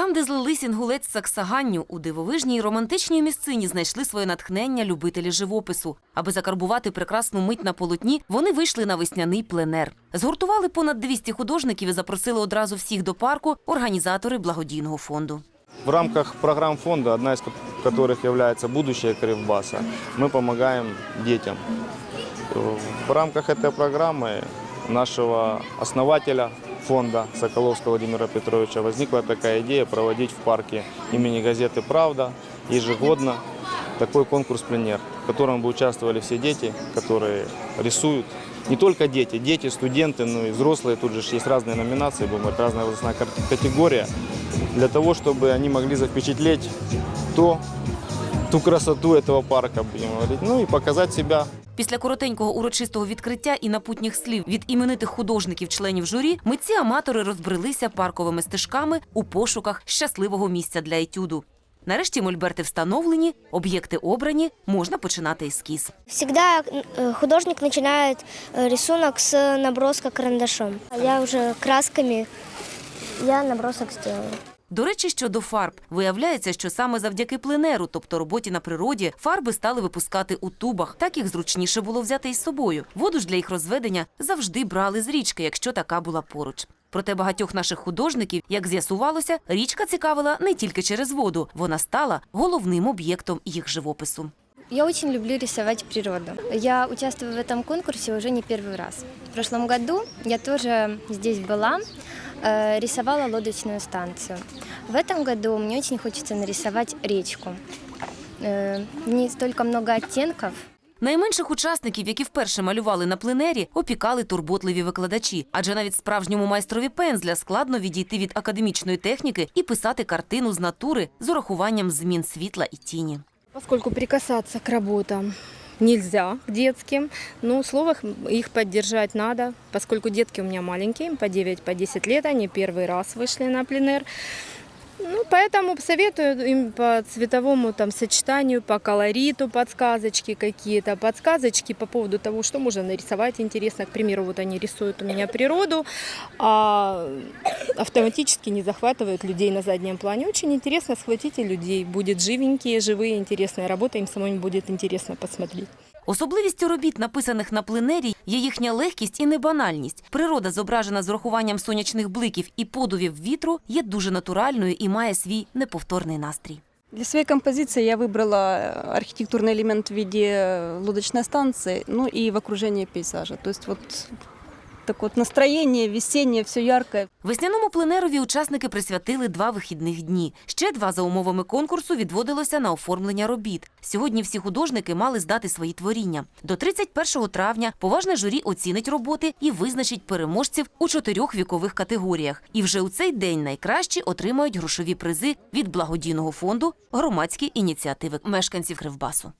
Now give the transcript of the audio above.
Там, де злились інгулець з саксаганню, у дивовижній і романтичній місцині знайшли своє натхнення любителі живопису. Аби закарбувати прекрасну мить на полотні, вони вийшли на весняний пленер. Згуртували понад 200 художників і запросили одразу всіх до парку організатори благодійного фонду. В рамках программ фонда, одна из ко- которых является «Будущее Кривбаса», мы помогаем детям. Э, В рамках этой программы нашего основателя фонда Соколовского Владимира Петровича возникла такая идея проводить в парке имени газеты «Правда» ежегодно такой конкурс-пленер, в котором бы участвовали все дети, которые рисуют. Не только дети, дети, студенты, но и взрослые. Тут же есть разные номинации, говорить, разная возрастная категория. Для того, чтобы они могли запечатлеть то, ту красоту этого парка, будем говорить, ну и показать себя Після коротенького урочистого відкриття і напутніх слів від іменитих художників-членів журі митці-аматори розбрелися парковими стежками у пошуках щасливого місця для етюду. Нарешті мольберти встановлені, об'єкти обрані, можна починати ескіз. Всегда э, художник начинает э, рисунок с наброска карандашом. Я уже красками, я набросок сделала. До речі, щодо фарб, виявляється, що саме завдяки пленеру, тобто роботі на природі, фарби стали випускати у тубах. Так їх зручніше було взяти із собою. Воду ж для їх розведення завжди брали з річки, якщо така була поруч. Проте багатьох наших художників, як з'ясувалося, річка цікавила не тільки через воду, вона стала головним об'єктом їх живопису. Я очень люблю рисовать природу. Я участвую в этом конкурсе уже не первый раз. В прошлом году я тоже здесь была, э, рисовала лодочную станцию. В этом году мне очень хочется нарисовать речку. Э, В ней столько много оттенков. Найменших учасників, які вперше малювали на пленері, опікали турботливі викладачі, адже навіть справжньому майстрові пензля складно відійти від академічної техніки і писати картину з натури з урахуванням змін світла і тіні. Поскольку прикасаться к работам нельзя, к детским, но в словах их поддержать надо, поскольку детки у меня маленькие, им по 9, по 10 лет, они первый раз вышли на пленэр. Ну, поэтому советую им по цветовому там сочетанию, по колориту подсказочки какие-то, подсказочки по поводу того, что можно нарисовать интересно. К примеру, вот они рисуют у меня природу, а автоматически не захватывают людей на заднем плане. Очень интересно, схватите людей. Будет живенькие, живые, интересная работа, им самим будет интересно посмотреть. Особливістю робіт, написаних на пленері, є їхня легкість і небанальність. Природа, зображена з урахуванням сонячних бликів і подувів вітру, є дуже натуральною і має свій неповторний настрій. Для своей композиции я выбрала архитектурный элемент в виде лодочной станции, ну и в окружении пейзажа. То есть вот так вот настроение весеннее, все яркое. Весняному пленерові учасники присвятили два вихідних дні. Ще два за умовами конкурсу відводилося на оформлення робіт. Сьогодні всі художники мали здати свої творіння. До 31 травня поважне журі оцінить роботи і визначить переможців у чотирьох вікових категоріях. І вже у цей день найкращі отримають грошові призи від благодійного фонду громадські ініціативи мешканців Кривбасу.